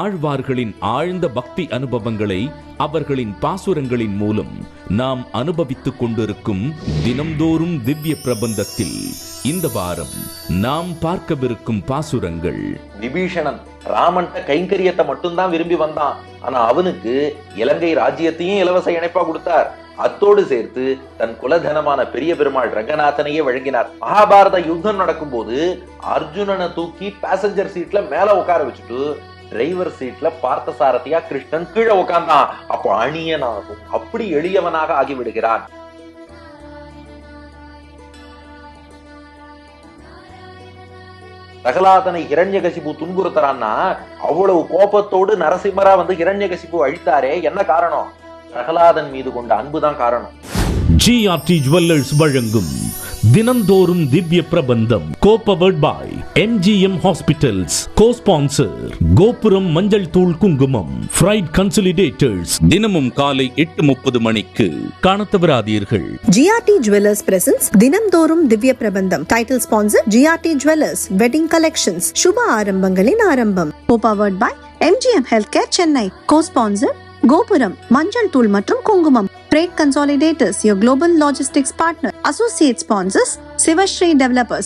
ஆழ்வார்களின் ஆழ்ந்த பக்தி அனுபவங்களை அவர்களின் பாசுரங்களின் மூலம் நாம் அனுபவித்துக் கொண்டிருக்கும் தினம்தோறும் திவ்ய பிரபந்தத்தில் இந்த வாரம் நாம் பார்க்கவிருக்கும் பாசுரங்கள். விபீஷணன் ராமன் கைங்கரியத்தை மட்டும்தான் விரும்பி வந்தான். ஆனா அவனுக்கு இலங்கை ராஜ்யத்தையும் இலவச இணைப்பா கொடுத்தார். அத்தோடு சேர்த்து தன் குலதனமான பெரிய பெருமாள் ரங்கநாதனையே வழங்கினார். மகாபாரத யுத்தம் நடக்கும் போது அர்ஜுனனை தூக்கி பேசஞ்சர் சீட்ல மேல உட்கார வச்சுட்டு டிரைவர் சீட்ல பார்த்த சாரதியா கிருஷ்ணன் கீழே உட்கார்ந்தான் அப்போ அணியனாகும் அப்படி எளியவனாக ஆகிவிடுகிறான். பிரகலாதனை இரண்யகசிபு துன்புறுத்துறான்னா அவ்வளவு கோபத்தோடு நரசிம்மரா வந்து இரண்யகசிபு அழித்தாரே என்ன காரணம்? பிரகலாதன் மீது கொண்ட அன்புதான் காரணம். ஜிஆர்டி ஜுவல்லர்ஸ் வழங்கும் தினந்தோறும் Divya Prabandham. Co powered by. MGM hospitals co sponsor Gopuram மஞ்சள் தூள் குங்குமம் ஃப்ரைட் கன்சலிடேட்டர்ஸ் தினமும் காலை எட்டு முப்பது மணிக்கு காணத் தவறாதீர்கள் ஜிஆர்டி ஜுவல்லர்ஸ் பிரசன்ஸ் தினம்தோறும் Divya Prabandham. Title sponsor GRT jewellers wedding collections சுப ஆரம்பங்களின் ஆரம்பம். Powered by MGM health care Chennai co sponsor Gopuram மஞ்சள் தூள் மற்றும் குங்குமம் Freight Consolidators, your global logistics partner. Associate sponsors, Sivashree Developers.